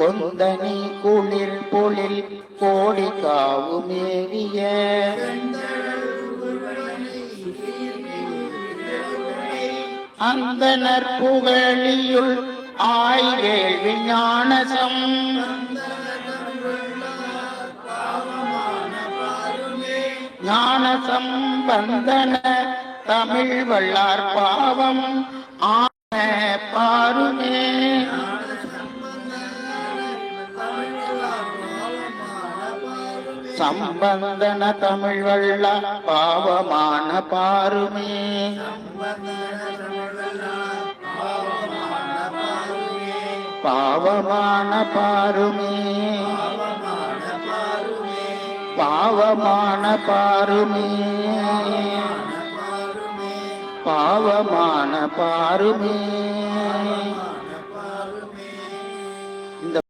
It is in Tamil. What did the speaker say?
கொந்தனி குளிர் பொழில் கோடி காவு மேவிய. அந்தனர் புகழியுள் ஆய்வேள்வி ஞானசம் ஞான சம்பந்தன தமிழ் வள்ளார் பாவம். ஆ சம்பந்தன தமிழ் வள்ள பாவமான பாருமே. பாவமான பாருமே. பாவமான பாருமே. பாவமான பாருமே.